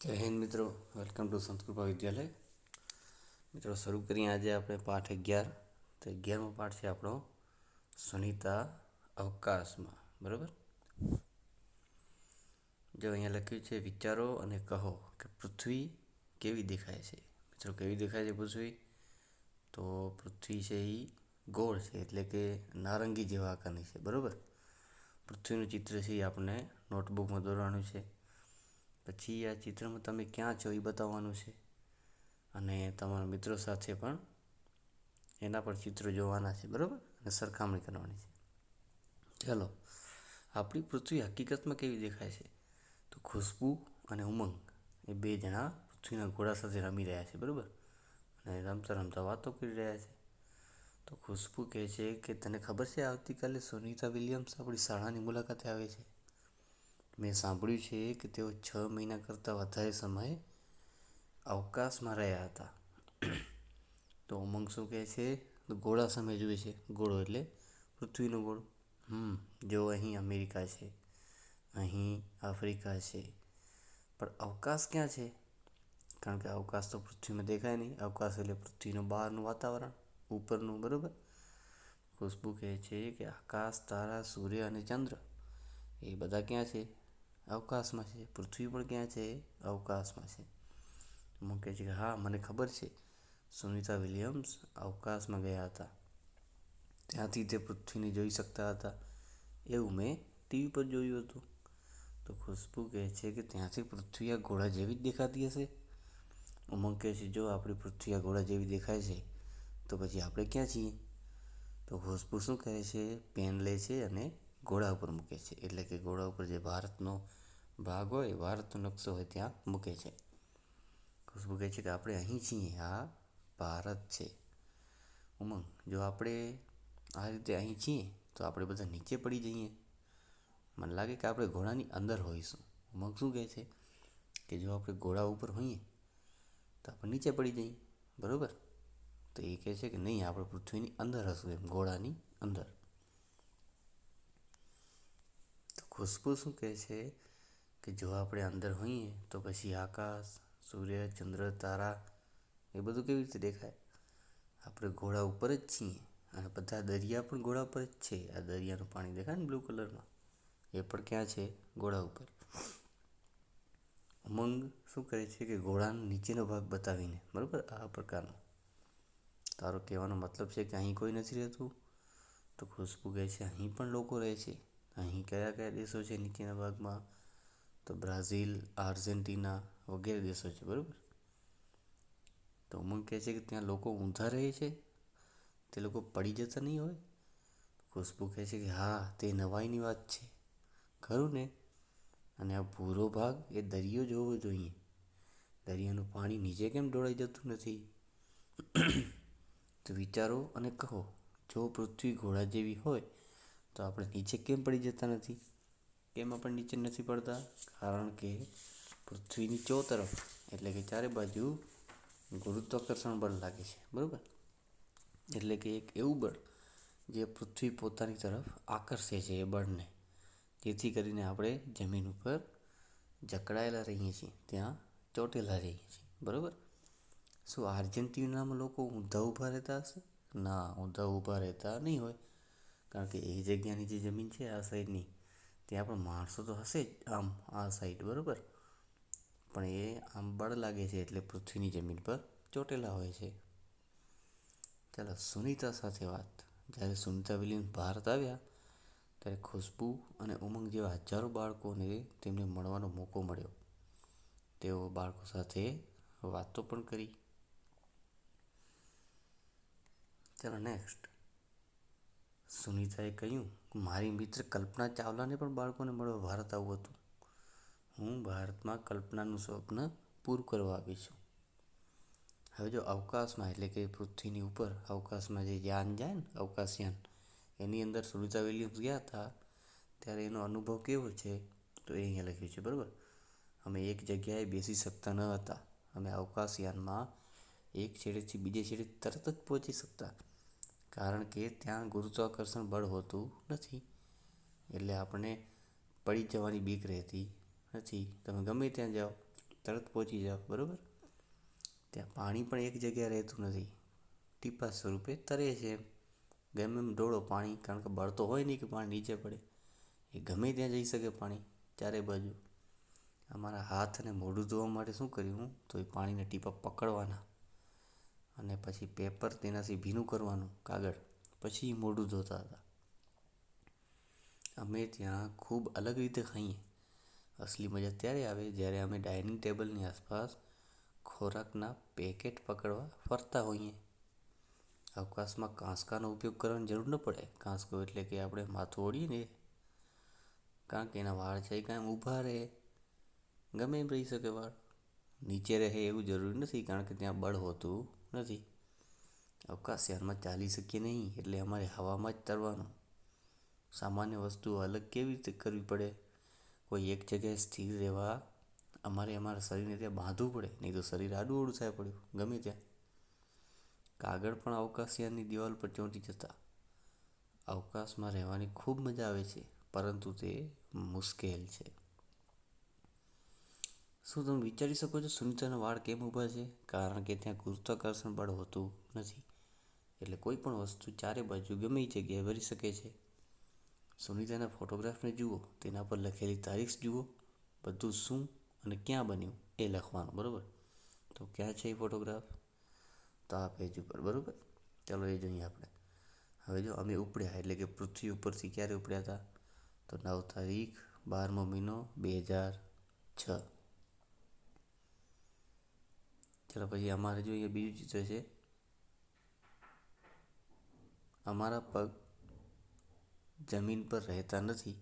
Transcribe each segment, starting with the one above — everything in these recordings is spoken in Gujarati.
જય હિન્દ મિત્રો વેલકમ ટુ સંસ્કૃપા વિદ્યાલય. મિત્રો, શરૂ કરીએ આજે આપણે પાઠ અગિયાર. તો અગિયારમો પાઠ છે આપણો સુનિતા અવકાશમાં, બરાબર? જો અહીંયા લખ્યું છે, વિચારો અને કહો કે પૃથ્વી કેવી દેખાય છે? મિત્રો, કેવી દેખાય છે પૃથ્વી? તો પૃથ્વી છે એ ગોળ છે, એટલે કે નારંગી જેવા આકારની છે, બરાબર? પૃથ્વીનું ચિત્ર છે એ આપણને નોટબુકમાં દોરવાનું છે. પછી આ ચિત્રમાં તમે ક્યાં છો એ બતાવવાનું છે. અને તમારા મિત્રો સાથે પણ એના પર ચિત્રો જોવાના છે, બરાબર? અને સરખામણી કરવાની છે. ચાલો, આપણી પૃથ્વી હકીકતમાં કેવી દેખાય છે? તો ખુશ્બુ અને ઉમંગ એ બે જણા પૃથ્વીના ઘોડા સાથે રમી રહ્યા છે, બરાબર? અને રમતા રમતા વાતો કરી રહ્યા છે. તો ખુશ્બુ કહે છે કે, તને ખબર છે આવતીકાલે સુનિતા વિલિયમ્સ આપણી શાળાની મુલાકાતે આવે છે? મેં સાંભળ્યું છે કે તેઓ છ મહિના કરતાં વધારે સમય અવકાશમાં રહ્યા હતા. તો ઉમંગ શું કહે છે? તો ગોળા સમય જુએ છે. ગોળો એટલે પૃથ્વીનો ગોળો. હમ, જો અહીં અમેરિકા છે, અહીં આફ્રિકા છે. પણ અવકાશ ક્યાં છે? કારણ કે અવકાશ તો પૃથ્વીમાં દેખાય નહીં. અવકાશ એટલે પૃથ્વીનું બહારનું વાતાવરણ, ઉપરનું, બરાબર? ખુશ્બુ કહે છે કે આકાશ, તારા, સૂર્ય અને ચંદ્ર એ બધા ક્યાં છે? અવકાશમાં છે, પૃથ્વી પણ ક્યાં છે અવકાશમાં છે. અમુક છે કે હા, મને ખબર છે. સુનિતા વિલિયમ્સ અવકાશમાં ગયા હતા. ત્યાંથી તે પૃથ્વીને જોઈ શકતા હતા. એવું મેં ટીવી પર જોયું હતું. તો ખુશ્બુ કહે છે કે, ત્યાંથી પૃથ્વી આ ઘોડા જેવી જ દેખાતી હશે? ઉમંગ કહે છે જો આપણી પૃથ્વી આ ઘોડા જેવી દેખાય છે, તો પછી આપણે ક્યાં છીએ? તો ખુશ્બુ શું કહે છે? પેન લે છે અને ઘોડા ઉપર મૂકે છે. એટલે કે ઘોડા ઉપર જે ભારતનો ભાગ હોય, ભારતનો નકશો હોય, ત્યાં મૂકે છે. ખુશ્બુ કહે છે કે આપણે અહીં છીએ. આ ભારત છે. ઉમંગ, જો આપણે આ રીતે અહીં છીએ, તો આપણે બધા નીચે પડી જઈએ. મને લાગે કે આપણે ઘોડાની અંદર હોઈશું. ઉમંગ શું કહે છે? કે જો આપણે ઘોડા ઉપર હોઈએ, તો આપણે નીચે પડી જઈએ. બરાબર? તો એ કહે છે કે નહીં, આપણે પૃથ્વીની અંદર હશું એમ, ઘોડાની અંદર તો ખુશ્બુ શું કહે છે કે જો આપણે અંદર હોઈએ તો પછી આકાશ, સૂર્ય, ચંદ્ર, તારા એ બધું કેવી રીતે દેખાય? આપણે ઘોડા ઉપર જ છીએ અને બધા દરિયા પણ ઘોડા ઉપર જ છે. આ દરિયાનું પાણી દેખાય ને બ્લુ કલરમાં? એ પણ ક્યાં છે? ઘોડા ઉપર. ઉમંગ શું કરે છે કે ઘોડાનો નીચેનો ભાગ બતાવીને, બરાબર? આ પ્રકારનો. તારો કહેવાનો મતલબ છે કે અહીં કોઈ નથી રહેતું? તો ખુશ્બુ કહે છે, અહીં પણ લોકો રહે છે. અહીં કયા કયા દેશો છે નીચેના ભાગમાં? તો બ્રાઝિલ, આર્જેન્ટિના વગેરે દેશો છે, બરાબર? તો ઉમંગ કહે છે કે ત્યાં લોકો ઊંધા રહે છે? તે લોકો પડી જતા નહીં હોય? ખુશ્બુ કહે છે કે હા, તે નવાઈની વાત છે. ખરું ને? અને આ ભૂરો ભાગ એ દરિયો જોવો જોઈએ. દરિયાનું પાણી નીચે કેમ ઢોળાઈ જતું નથી? તો વિચારો અને કહો, જો પૃથ્વી ઘોડા જેવી હોય તો આપણે નીચે કેમ પડી જતા નથી? કેમ આપણે નીચે નથી પડતા? કારણ કે પૃથ્વીની ચો તરફ, એટલે કે ચારે બાજુ ગુરુત્વાકર્ષણ બળ લાગે છે, બરાબર? એટલે કે એક એવું બળ જે પૃથ્વી પોતાની તરફ આકર્ષે છે એ બળને. જેથી કરીને આપણે જમીન ઉપર જકડાયેલા રહીએ છીએ, ત્યાં ચોટેલા રહીએ છીએ, બરાબર? શું આર્જેન્ટિનામાં લોકો ઊંધા ઊભા રહેતા હશે? ના, ઊંધા ઊભા રહેતા નહીં હોય. કારણ કે એ જગ્યાની જે જમીન છે, આ સાઈડની, ત્યાં પણ માણસો તો હશે જ આમ, આ સાઈડ, બરાબર? પણ એ આમ બળ લાગે છે એટલે પૃથ્વીની જમીન પર ચોટેલા હોય છે. ચાલો, સુનિતા સાથે વાત. જ્યારે સુનિતા વિલિયમ્સ ભારત આવ્યા, ત્યારે ખુશ્બુ અને ઉમંગ જેવા હજારો બાળકોને તેમને મળવાનો મોકો મળ્યો. તેઓ બાળકો સાથે વાતો પણ કરી. ચાલો નેક્સ્ટ સુનિતાએ કહ્યું, મારી મિત્ર કલ્પના ચાવલાને પણ બાળકોને મળવા ભારત આવવું હતું. હું ભારતમાં કલ્પનાનું સ્વપ્ન પૂરું કરવા આવી છું હવે જો અવકાશમાં, એટલે કે પૃથ્વીની ઉપર, અવકાશમાં જે યાન જાય ને, અવકાશયાન, એની અંદર સુનિતા વિલિયમ્સ ગયા હતા, ત્યારે એનો અનુભવ કેવો છે, તો એ અહીંયા લખ્યું છે, બરાબર? અમે એક જગ્યાએ બેસી શકતા ન હતા. અમે અવકાશયાનમાં એક છેડેથી બીજે છેડે તરત જ પહોંચી શકતા. કારણ કે ત્યાં ગુરુત્વાકર્ષણ બળ હોતું નથી. એટલે આપણે પડી જવાની બીક રહેતી નથી. તમે ગમે ત્યાં જાઓ, તરત પહોંચી જાઓ, બરાબર? ત્યાં પાણી પણ એક જગ્યાએ રહેતું નથી. ટીપા સ્વરૂપે તરે છે ગમે એમ ડોળો પાણી, કારણ કે બળતો હોય નહીં કે પાણી નીચે પડે. એ ગમે ત્યાં જઈ શકે પાણી, ચારે બાજુ. અમારા હાથ અને મોઢું ધોવા માટે શું કર્યું? તો એ પાણીના ટીપા પકડવાના. અને પછી પેપર તેનાથી ભીનું કરવાનું, કાગળ. પછી મોઢું ધોતા હતા. અમે ત્યાં ખૂબ અલગ રીતે ખાઈએ. અસલી મજા ત્યારે આવે જ્યારે અમે ડાઇનિંગ ટેબલની આસપાસ ખોરાકના પેકેટ પકડવા ફરતા હોઈએ. અવકાશમાં કાંસકાનો ઉપયોગ કરવાની જરૂર ન પડે. કાંસકો એટલે કે આપણે માથું ઓળીએ ને કારણ કે એના વાળ છે કાંઈ ઊભા રહે. ગમે એમ રહી શકે વાળ. નીચે રહે એવું જરૂરી નથી કારણ કે ત્યાં બળ હોતું નથી. અવકાશયાનમાં ચાલી શકીએ નહીં એટલે અમારે હવામાં જ તરવાનું. સામાન્ય વસ્તુઓ અલગ કેવી રીતે કરવી પડે? કોઈ એક જગ્યાએ સ્થિર રહેવા અમારે અમારા શરીરને ત્યાં બાંધવું પડે, નહીં તો શરીર આડું અવળું થાય પડ્યું, ગમે ત્યાં. કાગળ પણ અવકાશયાનની દિવાલ પર ચોંટી જતા. અવકાશમાં રહેવાની ખૂબ મજા આવે છે, પરંતુ તે મુશ્કેલ છે. શું તમે વિચારી શકો છો સુનિતાના વાળ કેમ ઊભા છે? કારણ કે ત્યાં ગુરુત્વાકર્ષણ બળ હોતું નથી. એટલે કોઈ પણ વસ્તુ ચારે બાજુ ગમે એ જગ્યાએ ભરી શકે છે. સુનિતાના ફોટોગ્રાફને જુઓ, તેના પર લખેલી તારીખ જુઓ, બધું શું અને ક્યાં બન્યું એ લખવાનું, બરાબર? તો ક્યાં છે એ ફોટોગ્રાફ? તો આ પેજ ઉપર, બરાબર? ચાલો એ જોઈએ આપણે. હવે જો અમે ઉપડ્યા, એટલે કે પૃથ્વી ઉપરથી ક્યારે ઉપડ્યા હતા? તો નવ તારીખ બારમો મહિનો બે હજાર છ. ચાલો પછી અમારે જોઈએ બીજું ચિત્ર છે. અમારા પગ જમીન પર રહેતા નથી.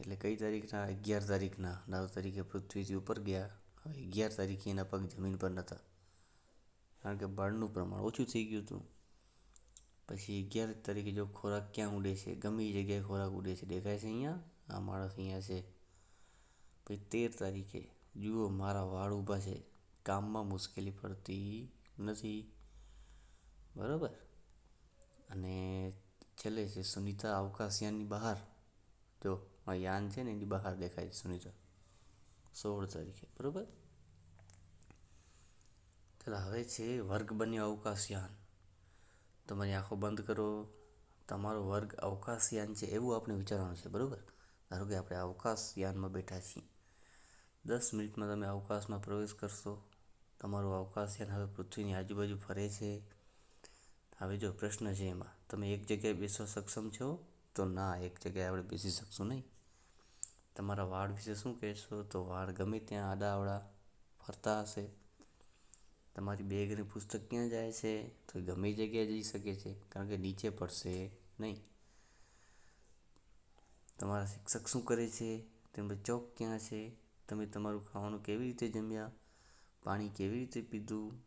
એટલે કઈ તારીખના? અગિયાર તારીખના. નવ તારીખે પૃથ્વીથી ઉપર ગયા. હવે અગિયાર તારીખે એના પગ જમીન પર નહોતા કારણ કે બળનું પ્રમાણ ઓછું થઈ ગયું હતું. પછી અગિયાર તારીખે જો ખોરાક ક્યાં ઉડે છે? ગમે એ જગ્યાએ ખોરાક ઉડે છે. દેખાય છે અહીંયા? આ માણસ અહીંયા છે. પછી તેર તારીખે. જુઓ, મારા વાળ ઊભા છે. કામમાં મુશ્કેલી પડતી નથી. બરાબર? અને છેલ્લે છે સુનિતા અવકાશયાનની બહાર. જો, આ યાન છે ને એની બહાર દેખાય છે સુનિતા. સોળ તારીખે, બરાબર? ચાલો, હવે છે વર્ગ બન્યો અવકાશયાન. તમારી આંખો બંધ કરો. તમારો વર્ગ અવકાશયાન છે એવું આપણે વિચારવાનું છે, બરાબર? ધારો કે આપણે અવકાશયાનમાં બેઠા છીએ. દસ મિનિટમાં તમે અવકાશમાં પ્રવેશ કરશો. તમારું અવકાશયાન હવે પૃથ્વીની આજુબાજુ ફરે છે. હવે જો પ્રશ્ન છે એમાં, તમે એક જગ્યાએ બેસવા સક્ષમ છો? તો ના, એક જગ્યાએ આપણે બેસી શકશું નહીં. તમારા વાળ વિશે શું કહેશો? તો વાળ ગમે ત્યાં આડાવડા ફરતા હશે. તમારી બેગ અને પુસ્તક ક્યાં જાય છે? તો ગમે જગ્યાએ જઈ શકે છે, કારણ કે નીચે પડશે નહીં. તમારા શિક્ષક શું કરે છે? તેમનો ચોક ક્યાં છે? તમે તમારું ખાવાનું કેવી રીતે જમ્યા? પાણી કેવી રીતે પીધું?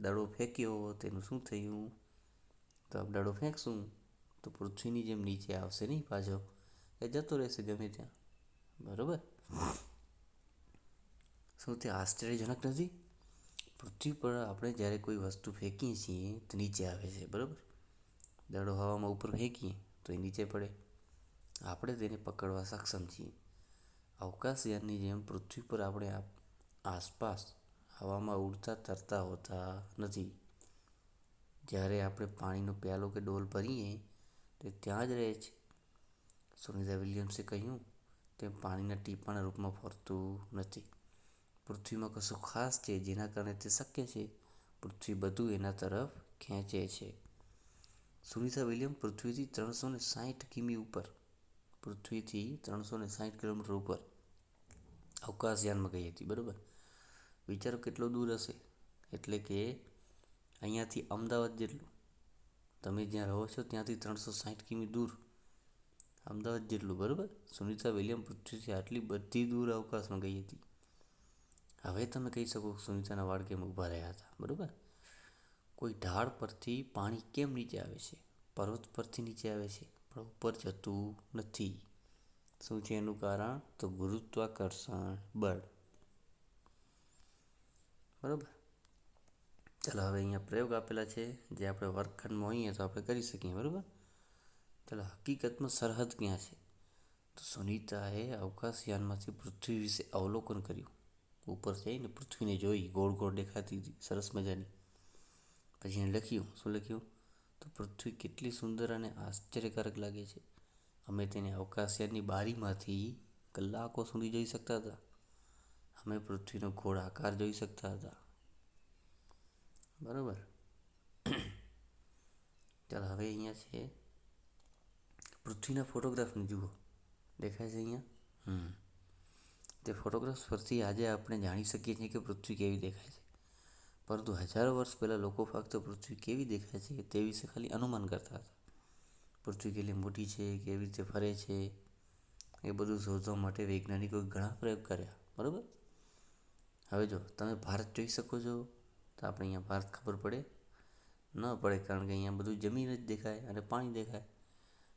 દડો ફેંક્યો, તેનું શું થયું? તો આપ દડો ફેંકશું, તો પૃથ્વીની જેમ નીચે આવશે નહીં પાછો. એ જતો રહેશે ગમે ત્યાં. બરાબર? શું તે આશ્ચર્યજનક નથી? પૃથ્વી પર આપણે જ્યારે કોઈ વસ્તુ ફેંકીએ છીએ, તો નીચે આવે છે, બરાબર? દડો હવામાં ઉપર ફેંકીએ, તો એ નીચે પડે. આપણે તેને પકડવા સક્ષમ છીએ. અવકાશયાનની જેમ પૃથ્વી પર આપણે આસપાસ હવામાં ઉડતા, તરતા હોતા નથી. જ્યારે આપણે પાણીનો પ્યાલો કે ડોલ ભરીએ, તે ત્યાં જ રહે છે. સુનિતા વિલિયમ્સે કહ્યું તે પાણીના ટીપાના રૂપમાં ફરતું નથી. પૃથ્વીમાં કશું ખાસ છે જેના કારણે તે શક્ય છે. પૃથ્વી બધું એના તરફ ખેંચે છે. સુનિતા વિલિયમ પૃથ્વીથી ત્રણસો ને સાઠ કિમી ઉપર, પૃથ્વીથી ત્રણસો ને સાઠ કિલોમીટર ઉપર અવકાશયાનમાં ગઈ હતી, બરાબર? વિચારો કેટલો દૂર હશે? એટલે કે અહીંયાથી અમદાવાદ જેટલું. તમે જ્યાં રહો છો ત્યાંથી ત્રણસો સાઠ કિમી દૂર. અમદાવાદ જેટલું, બરાબર? સુનિતા વિલિયમ પૃથ્વીથી આટલી બધી દૂર અવકાશમાં ગઈ હતી. હવે તમે કહી શકો સુનિતાના વાળ કેમ ઊભા રહ્યા હતા, બરાબર? કોઈ ઢાળ પરથી પાણી કેમ નીચે આવે છે? પર્વત પરથી નીચે આવે છે, પણ ઉપર જતું નથી. શું છે એનું કારણ? તો ગુરુત્વાકર્ષણ બળ. બરાબર? ચાલો, હવે અહીંયા પ્રયોગ આપેલા છે. જે આપણે વર્ગખંડમાં હોઈએ તો આપણે કરી શકીએ, બરાબર? ચાલો, હકીકતમાં સરહદ ક્યાં છે? તો સુનિતાએ અવકાશયાનમાંથી પૃથ્વી વિશે અવલોકન કર્યું. ઉપર જઈને પૃથ્વીને જોઈ ગોળ ગોળ દેખાતી હતી, સરસ મજાની. પછી એણે લખ્યું, શું લખ્યું? તો પૃથ્વી કેટલી સુંદર અને આશ્ચર્યકારક લાગે છે. અમે તેને અવકાશયાનની બારીમાંથી કલાકો સુધી જોઈ શકતા હતા. અમે પૃથ્વીનો ગોળ આકાર જોઈ શકતા હતા. બરાબર? ચાલ, હવે અહીંયા છે. પૃથ્વીના ફોટોગ્રાફને જુઓ. દેખાય છે અહીંયા? હમ. તે ફોટોગ્રાફ્સ પરથી આજે આપણે જાણી શકીએ છીએ કે પૃથ્વી કેવી દેખાય છે. પરંતુ હજારો વર્ષ પહેલાં લોકો ફક્ત પૃથ્વી કેવી દેખાય છે તે વિશે ખાલી અનુમાન કરતા હતા. પૃથ્વી કેટલી મોટી છે, કેવી રીતે ફરે છે, એ બધું શોધવા માટે વૈજ્ઞાનિકોએ ઘણા પ્રયોગ કર્યા. બરાબર? હવે જો, તમે ભારત જોઈ શકો છો, તો આપણે અહીંયા ભારત ખબર પડે. ન પડે કારણ કે અહીંયા બધું જમીન જ દેખાય અને પાણી દેખાય.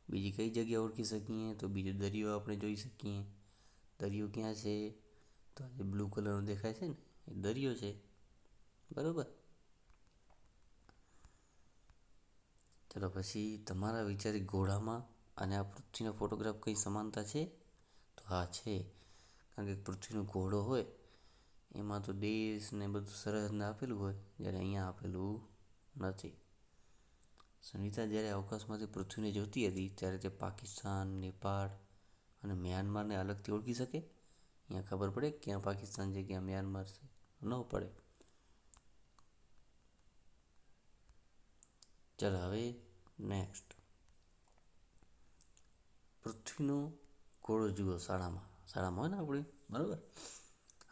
બીજી કઈ જગ્યા ઓળખી શકીએ? તો બીજો દરિયો આપણે જોઈ શકીએ. દરિયો ક્યાં છે? તો આજે બ્લુ કલરનો દેખાય છે ને, એ દરિયો છે. બરાબર? ચલો પછી તમારા વિચારે ઘોડામાં અને આ પૃથ્વીનો ફોટોગ્રાફ કંઈ સમાનતા છે? તો હા, છે. કારણ કે પૃથ્વીનો ઘોડો હોય એમાં તો દેશ ને બધું સરહદને આપેલું હોય, જ્યારે અહીંયા આપેલું નથી. સુનિતા જ્યારે અવકાશમાંથી પૃથ્વીને જોતી હતી, ત્યારે તે પાકિસ્તાન, નેપાળ અને મ્યાનમારને અલગથી ઓળખી શકે? અહીંયા ખબર પડે ક્યાં પાકિસ્તાન છે, ક્યાં મ્યાનમાર છે? ન પડે. ચાલો હવે નેક્સ્ટ પૃથ્વીનો ઘોડો જુઓ શાળામાં. શાળામાં હોય ને આપણે? બરાબર?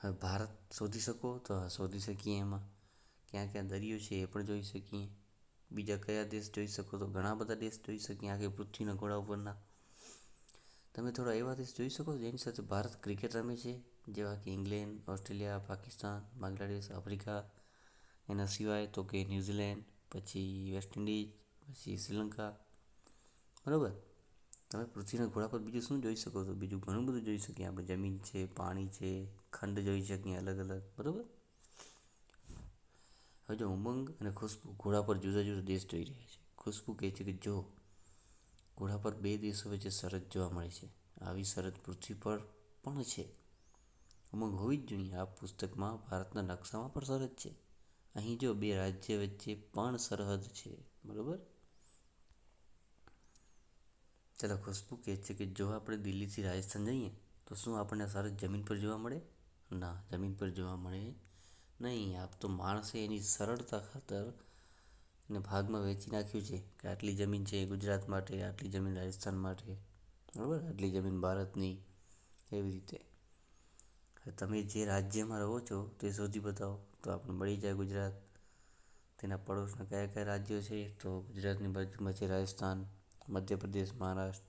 હવે ભારત શોધી શકો તો હા શોધી શકીએ એમાં. ક્યાં ક્યાં દરિયો છે એ પણ જોઈ શકીએ. બીજા કયા દેશ જોઈ શકો તો ઘણા બધા દેશ જોઈ શકીએ, આખી પૃથ્વીના ઘોડા ઉપરના. તમે થોડા એવા દેશ જોઈ શકો જેની સાથે ભારત ક્રિકેટ રમે છે, જેવા કે England, Australia, Pakistan, Bangladesh, Africa. એના સિવાય તો કે ન્યૂઝીલેન્ડ, પછી વેસ્ટ ઇન્ડિઝ, પછી શ્રીલંકા. બરાબર? તમે પૃથ્વીના ઘોડા પર બીજું શું જોઈ શકો છો બીજું ઘણું બધું જોઈ શકીએ. આપણે જમીન છે, પાણી છે ખંડ જોઈ શકીએ અલગ અલગ, બરાબર? હવે જો ઉમંગ અને ખુશ્બુ ઘોડા પર જુદા જુદા દેશ જોઈ રહ્યા છે. ખુશ્બુ કહે છે કે જો, ઘોડા પર બે દેશો વચ્ચે શરત જોવા મળે છે. આવી શરત પૃથ્વી પર પણ છે. ઉમંગ હોવી જ જોઈએ. આ પુસ્તકમાં ભારતના નકશામાં પણ શરત છે. અહીં જો બે રાજ્ય વચ્ચે પણ સરહદ છે, બરાબર? ચાલો, ખુશ્બુ કહે છે કે જો આપણે દિલ્હીથી રાજસ્થાન જઈએ, તો શું આપણને સરહદ જમીન પર જોવા મળે? ના, જમીન પર જોવા મળે નહીં. આપ તો માણસે એની સરળતા ખાતર એને ભાગમાં વેચી નાખ્યું છે કે આટલી જમીન છે ગુજરાત માટે, આટલી જમીન રાજસ્થાન માટે. બરાબર? આટલી જમીન ભારતની. એવી રીતે. તમે જે રાજ્યમાં રહો છો તે શોધી બતાવો. તો આપણે મળી જાય ગુજરાત. તેના પડોશના કયા કયા રાજ્યો છે? તો ગુજરાતની બાજુમાં છે રાજસ્થાન, મધ્યપ્રદેશ, મહારાષ્ટ્ર.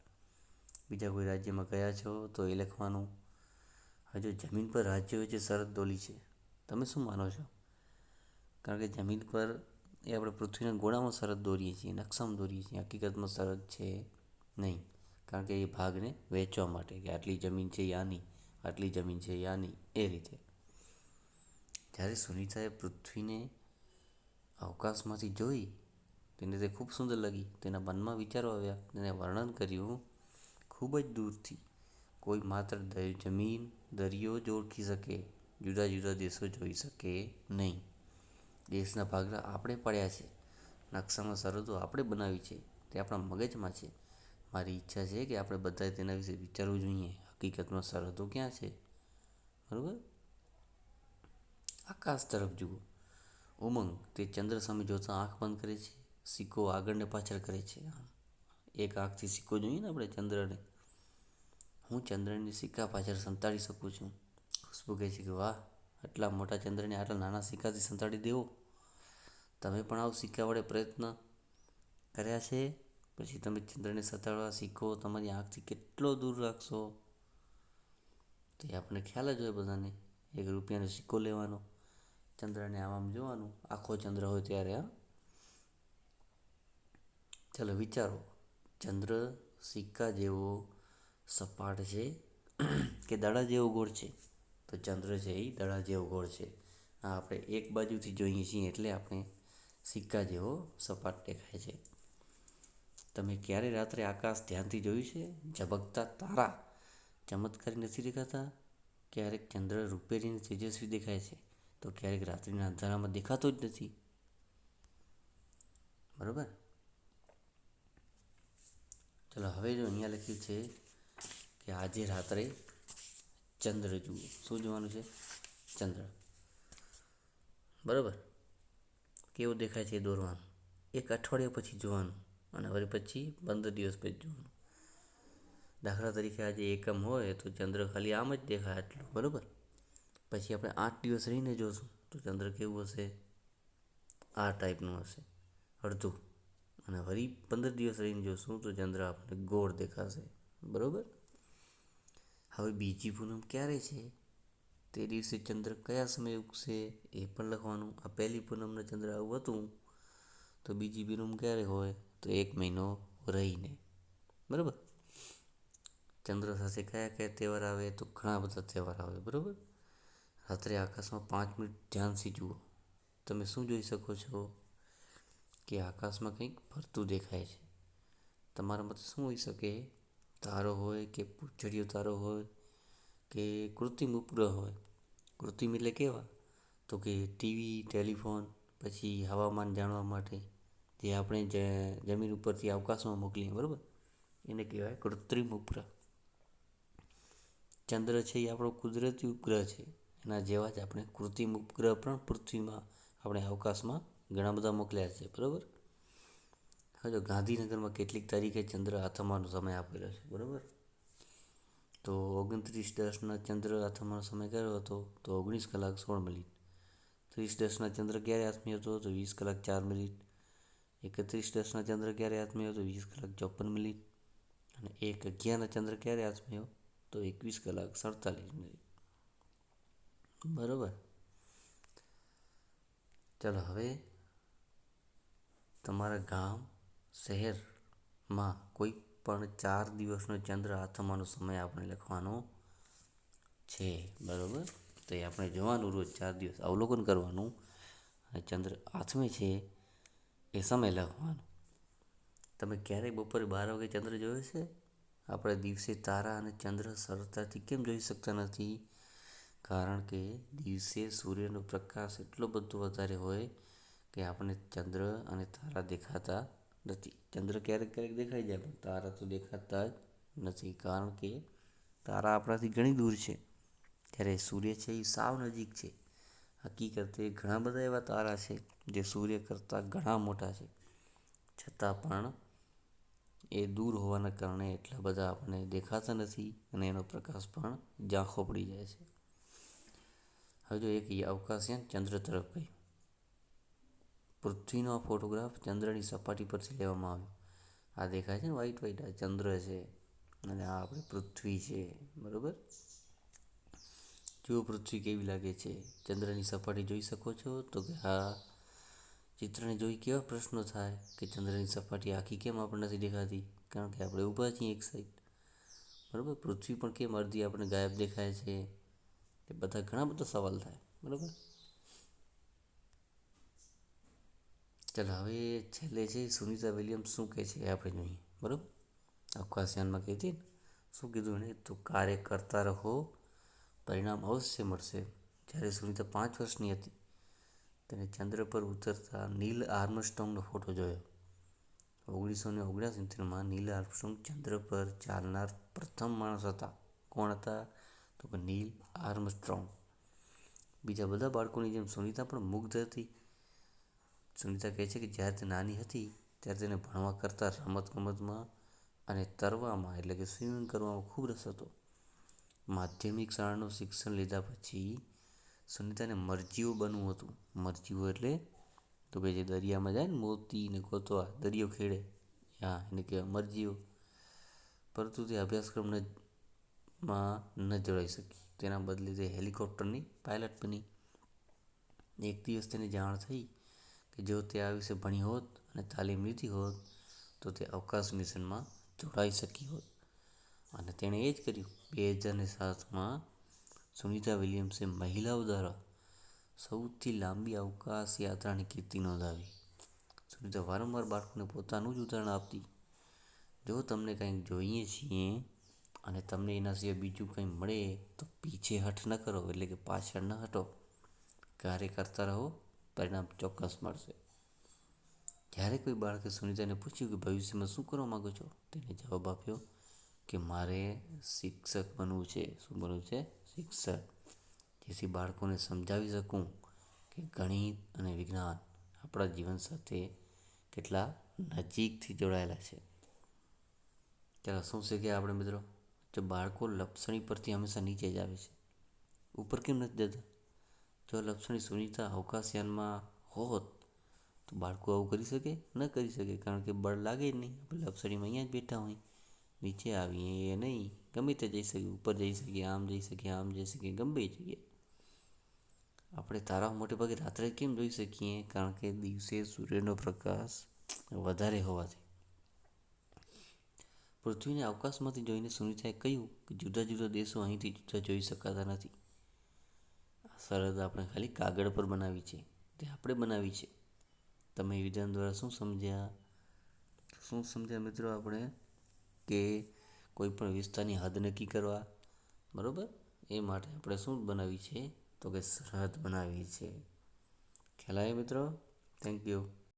બીજા કોઈ રાજ્યમાં ગયા છો તો એ લખવાનું. હજુ જમીન પર રાજ્ય વચ્ચે સરહદ દોલી છે, તમે શું માનો છો? કારણ કે જમીન પર એ આપણે પૃથ્વીના ગોળામાં શરત દોરીએ છીએ, નકશામાં દોરીએ છીએ, હકીકતમાં સરહદ છે નહીં. કારણ કે એ ભાગને વેચવા માટે કે આટલી જમીન છે યાની, આટલી જમીન છે યાની, એ રીતે. જ્યારે સુનિતાએ પૃથ્વીને અવકાશમાંથી જોઈ, તેને તે ખૂબ સુંદર લાગી. તેના મનમાં વિચારો આવ્યા, તેને વર્ણન કર્યું, ખૂબ જ દૂરથી. કોઈ માત્ર જમીન, દરિયો જ ઓળખી શકે, જુદા જુદા દેશો જોઈ શકે નહીં. દેશના ભાગલા આપણે પડ્યા છે. નકશામાં સરહદો આપણે બનાવી છે. તે આપણા મગજમાં છે. મારી ઈચ્છા છે કે આપણે બધાએ તેના વિશે વિચારવું જોઈએ. હકીકતમાં સરહદો ક્યાં છે? બરાબર? આકાશ તરફ જુઓ. ઉમંગ, તે ચંદ્ર સામે જોતા આંખ બંધ કરે છે. સિક્કો આગળ ને પાછળ કરે છે. એક આંખથી સિક્કો જોઈએ ને આપણે ચંદ્રને? હું ચંદ્રની સિક્કા પાછળ સંતાડી શકું છું? ખુશ્બુ કહે છે કે, વાહ, આટલા મોટા ચંદ્રને આટલા નાના સિક્કાથી સંતાડી દેવો? તમે પણ આવું સિક્કા વડે પ્રયત્ન કર્યા છે? પછી તમે ચંદ્રને સતાડવા શીખો, તમારી આંખથી કેટલો દૂર રાખશો? તો એ આપણને ખ્યાલ જ હોય બધાને. એક રૂપિયાનો સિક્કો લેવાનો, ચંદ્રને આમ જોવાનું. આખો ચંદ્ર હોય ત્યારે, હા? ચાલો વિચારો, ચંદ્ર સિક્કા જેવો સપાટ છે કે દડા જેવો ગોળ છે? તો ચંદ્ર છે એ દડા જેવો ગોળ છે. આ આપણે એક બાજુથી જોઈએ છીએ એટલે આપણે સિક્કા જેવો સપાટ દેખાય છે. તમે ક્યારે રાત્રે આકાશ ધ્યાનથી જોયું છે? ઝબકતા તારા. ચમત્કારી નથી દેખાતા? ક્યારેક ચંદ્ર રૂપેરીને તેજસ્વી દેખાય છે. તો ક્યારેક રાત્રિના અંધારામાં દેખાતો જ નથી. બરાબર? ચલો, હવે જો અહીંયા લખ્યું છે કે આજે રાત્રે ચંદ્ર જુઓ. શું જોવાનું છે? ચંદ્ર. બરાબર? કેવું દેખાય છે એ દોરવાનું? એક અઠવાડિયા પછી જોવાનું અને વળી પછી પંદર દિવસ પછી જોવાનું. દાખલા તરીકે આજે એકમ હોય તો ચંદ્ર ખાલી આમ જ દેખાય આટલું, બરાબર? પછી આપણે આઠ દિવસ રહીને જોશું તો ચંદ્ર કેવું હશે? આ ટાઈપનું હશે. અડધું. અને વળી પંદર દિવસ રહીને જોશું તો ચંદ્ર આપણને ગોળ દેખાશે. બરાબર? હવે બીજી પૂનમ ક્યારે છે? તે દિવસે ચંદ્ર કયા સમયે ઉગશે એ પણ લખવાનું. આ પહેલી પૂનમના ચંદ્ર આવું હતું, તો બીજી પૂનમ ક્યારે હોય? તો એક મહિનો રહીને. બરાબર? ચંદ્ર સાથે કયા કયા તહેવાર આવે? તો ઘણા બધા તહેવાર આવે, બરાબર? રાત્રે આકાશમાં પાંચ મિનિટ ધ્યાનથી જુઓ. તમે શું જોઈ શકો છો? કે આકાશમાં કંઈક ફરતું દેખાય છે. તમારા મતે શું હોઈ શકે? તારો હોય કે પૂંછડીયો તારો હોય કે કૃત્રિમ ઉપગ્રહ હોય, કૃત્રિમ એટલે કેવા? તો કે ટીવી, ટેલિફોન, પછી હવામાન જાણવા માટે જે આપણે જમીન ઉપરથી અવકાશમાં મોકલીએ, બરાબર? એને કહેવાય કૃત્રિમ ઉપગ્રહ. ચંદ્ર છે એ આપણો કુદરતી ઉપગ્રહ છે. એના જેવા જ આપણે કૃત્રિમ ઉપગ્રહ પણ પૃથ્વીમાં આપણે અવકાશમાં ઘણા બધા મોકલ્યા છે, બરાબર? હવે જો ગાંધીનગરમાં કેટલીક તારીખે ચંદ્ર આથમવાનો સમય આપેલો છે, બરાબર? તો ઓગણત્રીસ દસના ચંદ્ર આથમવાનો સમય કયો હતો? તો ઓગણીસ કલાક સોળ મિનિટ. ત્રીસ દસના ચંદ્ર ક્યારે આથમ્યો હતો? તો વીસ કલાક ચાર મિનિટ. એકત્રીસ દસના ચંદ્ર ક્યારે આથમ્યો હતો? વીસ કલાક ચોપન મિનિટ. અને એક અગિયારના ચંદ્ર ક્યારે આથમ્યો? તો એકવીસ કલાક સડતાલીસ મિનિટ. બરાબર? ચાલો હવે તમારા ગામ શહેરમાં કોઈ પણ ચાર દિવસનો ચંદ્ર આથમવાનો સમય આપણે લખવાનો છે, બરાબર? તો એ આપણે જોવાનું રોજ ચાર દિવસ અવલોકન કરવાનું. અને ચંદ્ર આથમે છે એ સમય લખવાનો. તમે ક્યારેય બપોરે બાર વાગે ચંદ્ર જોયો છે? આપણે દિવસે તારા અને ચંદ્ર સરળતાથી કેમ જોઈ શકતા નથી? કારણ કે દિવસે સૂર્યનો પ્રકાશ એટલો બધો વધારે હોય કે આપણને ચંદ્ર અને તારા દેખાતા નથી. ચંદ્ર ક્યારેક ક્યારેક દેખાઈ જાય, પણ તારા તો દેખાતા જ નથી. કારણ કે તારા આપણાથી ઘણી દૂર છે. ત્યારે સૂર્ય છે એ સાવ નજીક છે. હકીકતે ઘણા બધા એવા તારા છે જે સૂર્ય કરતાં ઘણા મોટા છે. છતાં પણ એ દૂર હોવાના કારણે એટલા બધા આપણને દેખાતા નથી અને એનો પ્રકાશ પણ ઝાંખો પડી જાય છે. હવે જો એક અવકાશયાન ચંદ્ર તરફ ગયું પૃથ્વીનો ફોટોગ્રાફ ચંદ્રની સપાટી પરથી લેવામાં આવ્યો. આ દેખાય છે ને વ્હાઈટ વ્હાઈટ આ ચંદ્ર છે અને આ આપણે પૃથ્વી છે, બરાબર? જુઓ પૃથ્વી કેવી લાગે છે, ચંદ્રની સપાટી જોઈ શકો છો? તો કે હા, ચિત્રને જોઈ કેવા પ્રશ્નો થાય કે ચંદ્રની સપાટી આખી કેમ આપણને નથી દેખાતી? કારણ કે આપણે ઊભા છીએ એક સાઈડ બરાબર? પૃથ્વી પણ કેમ અડધી આપણને ગાયબ દેખાય છે? એ બધા ઘણા બધા સવાલ થાય, બરાબર? ચાલો, હવે છેલ્લે છે સુનિતા વિલિયમ્સ શું કહે છે આપણે જોઈએ. બરાબર? અવકાશયાનમાં કહેતી ને. શું કીધું એણે? તો કાર્ય કરતા રહો, પરિણામ અવશ્ય મળશે. જ્યારે સુનિતા પાંચ વર્ષની હતી, તેને ચંદ્ર પર ઉતરતા નીલ આર્મસ્ટ્રોંગનો ફોટો જોયો. ઓગણીસો ને ઓગણસિત્તેરમાં નીલ આર્મસ્ટ્રોંગ ચંદ્ર પર ચાલનાર પ્રથમ માણસ હતા. કોણ હતા? તો કે નીલ આર્મસ્ટ્રોંગ બીજા બધા બાળકોની જેમ સુનિતા પણ મુગ્ધ હતી. સુનિતા કહે છે કે જ્યારે તે નાની હતી, ત્યારે તેને ભણવા કરતાં રમતગમતમાં અને તરવામાં એટલે કે સ્વિમિંગ કરવામાં ખૂબ રસ હતો. માધ્યમિક શાળાનું શિક્ષણ લીધા પછી સુનિતાને મરજીઓ બનવું હતું. મરજીઓ એટલે તો કે જે દરિયામાં જાય ને મોતી ને ગોતવા, દરિયો ખેડે, હા, એને કહેવાય મરજીઓ. પરંતુ તે અભ્યાસક્રમમાં ન જોડાઈ શકી. તેના બદલે તે હેલિકોપ્ટરની પાયલટ બની. એક દિવસ તેની જાણ થઈ કે જો તે આ વિશે ભણી હોત અને તાલીમ લીધી હોત, તો તે અવકાશ મિશનમાં જોડાઈ શકી હોત. અને તેણે એ જ કર્યું. બે હજારને સાતમાં સુનિતા વિલિયમ્સે મહિલાઓ દ્વારા સૌથી લાંબી અવકાશ યાત્રાની કીર્તિ નોંધાવી. સુનિતા વારંવાર બાળકોને પોતાનું જ ઉદાહરણ આપતી, જો તમને કંઈક જોઈએ છીએ અને તમને એના સિવાય બીજું કંઈ મળે, તો પીછે હઠ ન કરો, એટલે કે પાછળ ન હટો. કાર્ય કરતા રહો પરિણામ ચોક્કસ મળશે. જ્યારે કોઈ બાળકે સુનિતાને પૂછ્યું કે ભવિષ્યમાં શું કરવા માગો છો, તેને જવાબ આપ્યો કે મારે શિક્ષક બનવું છે. શું બનવું છે? શિક્ષક. જેથી બાળકોને સમજાવી શકું કે ગણિત અને વિજ્ઞાન આપણા જીવન સાથે કેટલા નજીકથી જોડાયેલા છે. ત્યારે શું શીખ્યા આપણે મિત્રો? જો બાળકો લપસણી પરથી હંમેશા નીચે જ આવે છે. ઉપર કેમ નથી જતા? જો લપસણી સુનિતા અવકાશયાનમાં હોત, તો બાળકો આવું કરી શકે? ન કરી શકે, કારણ કે બળ લાગે જ નહીં. આપણે લપસણીમાં અહીંયા જ બેઠા હોય. નીચે આવીએ નહીં. ગમે તે જઈ શકીએ ઉપર જઈ શકીએ આમ જઈ શકીએ આમ જઈ શકીએ ગમે જઈએ આપણે તારાઓ મોટે ભાગે રાત્રે કેમ જોઈ શકીએ? કારણ કે દિવસે સૂર્યનો પ્રકાશ વધારે હોવાથી. પૃથ્વીને અવકાશમાંથી જોઈને સુનિતાએ કહ્યું કે જુદા જુદા દેશો અહીંથી જુદા જોઈ શકાતા નથી. શરત આપણે ખાલી કાગળ પર બનાવી છે. તે આપણે બનાવી છે. તમે વિધાન દ્વારા શું સમજ્યા? શું સમજ્યા મિત્રો આપણે? કે કોઈ પણ વિસ્તારની હદ નક્કી કરવા? બરાબર? એ માટે આપણે શું બનાવી છે? તો કે સરહદ બનાવી છે. ખ્યાલ આવ્યો મિત્રો? Thank you